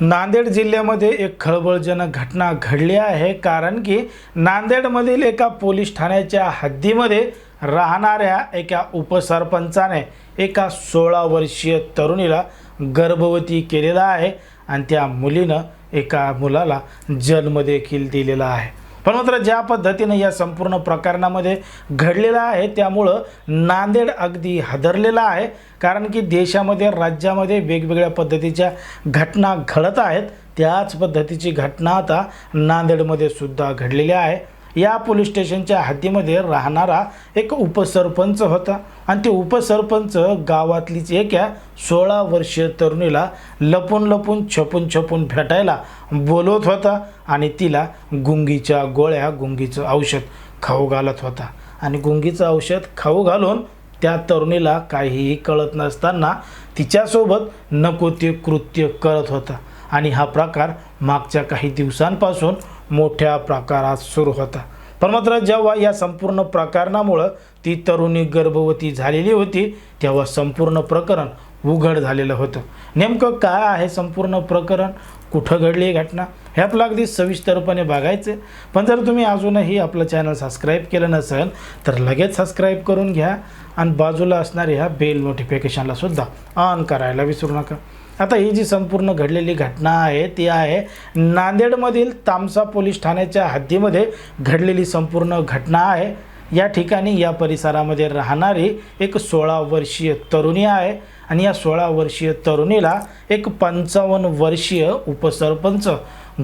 नांदेड जिल्ह्यामध्ये एक खळबळजनक घटना घडली आहे कारण की नांदेडमधील एका पोलीस ठाण्याच्या हद्दीमध्ये राहणाऱ्या एका उपसरपंचाने एका सोळा वर्षीय तरुणीला गर्भवती केलेला आहे आणि त्या मुलीनं एका मुलाला जन्म देखील दिलेला आहे. पण मात्र ज्या पद्धतीनं या संपूर्ण प्रकरणामध्ये घडलेलं आहे त्यामुळं नांदेड अगदी हादरलेलं आहे. कारण की देशामध्ये राज्यामध्ये वेगवेगळ्या पद्धतीच्या घटना घडत आहेत. त्याच पद्धतीची घटना आता नांदेडमध्ये सुद्धा घडलेली आहे. या पोलीस स्टेशनच्या हद्दीमध्ये राहणारा एक उपसरपंच होता. आणि ते उपसरपंच गावातलीच एका सोळा वर्षीय तरुणीला लपून लपून छपून छपून भेटायला बोलवत होता. आणि तिला गुंगीच्या गोळ्या गुंगीचं औषध खाऊ घालत होता. आणि गुंगीचं औषध खाऊ घालून त्या तरुणीला काहीही कळत नसताना तिच्यासोबत नको ते कृत्य करत होता. आणि हा प्रकार मागच्या काही दिवसांपासून मोठ्या प्रकारात सुरू होता. पण मात्र जेव्हा या संपूर्ण प्रकरणामुळं ती तरुणी गर्भवती झालेली होती तेव्हा संपूर्ण प्रकरण उघड झालेलं होतं. नेमकं काय आहे संपूर्ण प्रकरण? कुठं घडली ही घटना? हे आपलं अगदी सविस्तरपणे बघायचं पण जर तुम्ही अजूनही आपलं चॅनल सबस्क्राईब केलं नसेल तर लगेच सबस्क्राईब करून घ्या आणि बाजूला असणाऱ्या ह्या बेल नोटिफिकेशनला सुद्धा ऑन करायला विसरू नका. आता ही जी संपूर्ण घडलेली घटना आहे ती आहे नांदेडमधील तामसा पोलीस ठाण्याच्या हद्दीमध्ये घडलेली संपूर्ण घटना आहे. या ठिकाणी या परिसरामध्ये राहणारी एक सोळा वर्षीय तरुणी आहे आणि या सोळा वर्षीय तरुणीला एक पंचावन्न वर्षीय उपसरपंच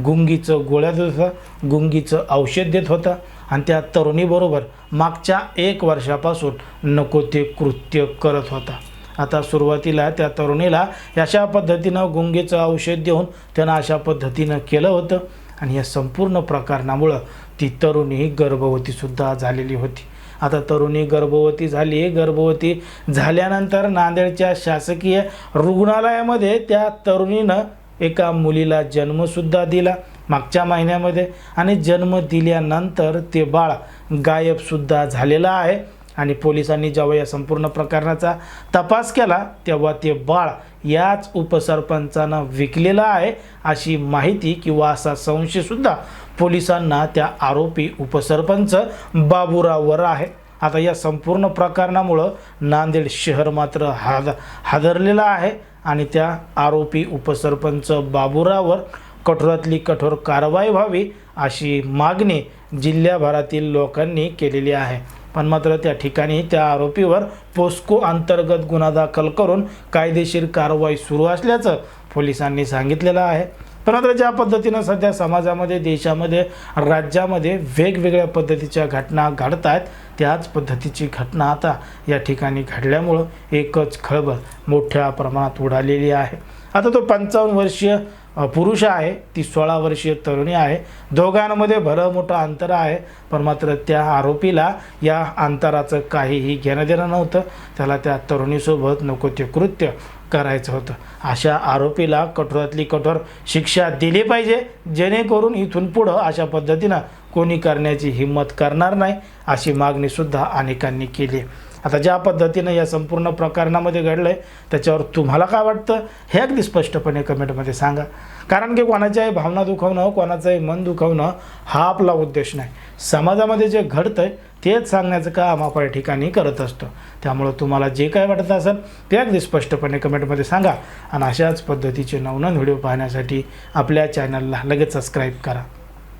गुंगीचं गोळ्या देत होता गुंगीचं औषध देत होता आणि त्या तरुणीबरोबर मागच्या एक वर्षापासून नको ते कृत्य करत होता. आता सुरुवातीला त्या तरुणीला अशा पद्धतीनं गुंगीचं औषध देऊन त्यानं अशा पद्धतीनं केलं होतं. आणि या संपूर्ण प्रकरणामुळं ती तरुणी गर्भवतीसुद्धा झालेली होती. आता तरुणी गर्भवती झाली. गर्भवती झाल्यानंतर नांदेडच्या शासकीय रुग्णालयामध्ये त्या तरुणीनं एका मुलीला जन्मसुद्धा दिला मागच्या महिन्यामध्ये. आणि जन्म दिल्यानंतर ते बाळ गायबसुद्धा झालेलं आहे. आणि पोलिसांनी जेव्हा या संपूर्ण प्रकरणाचा तपास केला तेव्हा ते बाळ याच उपसरपंचानं विकलेलं आहे अशी माहिती किंवा असा संशयसुद्धा पोलिसांना त्या आरोपी उपसरपंच बाबुरावर आहे. आता या संपूर्ण प्रकरणामुळं नांदेड शहर मात्र हाद हादरलेलं आहे आणि त्या आरोपी उपसरपंच बाबुरावर कठोरातली कठोर कारवाई व्हावी अशी मागणी जिल्ह्याभरातील लोकांनी केलेली आहे. पण मात्र त्या ठिकाणी त्या आरोपीवर पोस्को अंतर्गत गुन्हा दाखल करून कायदेशीर कारवाई सुरू असल्याचं पोलिसांनी सांगितलेलं आहे. पण मात्र ज्या पद्धतीनं सध्या समाजामध्ये देशामध्ये राज्यामध्ये वेगवेगळ्या पद्धतीच्या घटना घडत आहेत त्याच पद्धतीची घटना आता या ठिकाणी घडल्यामुळं एकच खळबळ मोठ्या प्रमाणात उडालेली आहे. आता तो पंचावन्न वर्षीय पुरुष आहे ती सोळा वर्षीय तरुणी आहे. दोघांमध्ये भरं मोठं अंतर आहे पण मात्र त्या आरोपीला या अंतराचं काहीही घेणं देणं नव्हतं. त्याला त्या तरुणीसोबत नको ते कृत्य करायचं होतं. अशा आरोपीला कठोरातली कठोर शिक्षा दिली पाहिजे जेणेकरून इथून पुढं अशा पद्धतीनं कोणी करण्याची हिंमत करणार नाही अशी मागणीसुद्धा अनेकांनी केली. आहे आता ज्या पद्धतीनं या संपूर्ण प्रकरणामध्ये घडलं आहे त्याच्यावर तुम्हाला काय वाटतं? हे अगदी स्पष्टपणे कमेंटमध्ये सांगा. कारण की कोणाच्याही भावना दुखवणं कोणाचंही मन दुखवणं हा आपला उद्देश नाही. समाजामध्ये जे घडतं आहे तेच सांगण्याचं काम आपण ठिकाणी करत असतो. त्यामुळं तुम्हाला जे काय वाटत असेल ते अगदी स्पष्टपणे कमेंटमध्ये सांगा. आणि अशाच पद्धतीचे नवनवीन व्हिडिओ पाहण्यासाठी आपल्या चॅनलला लगेच सबस्क्राईब करा.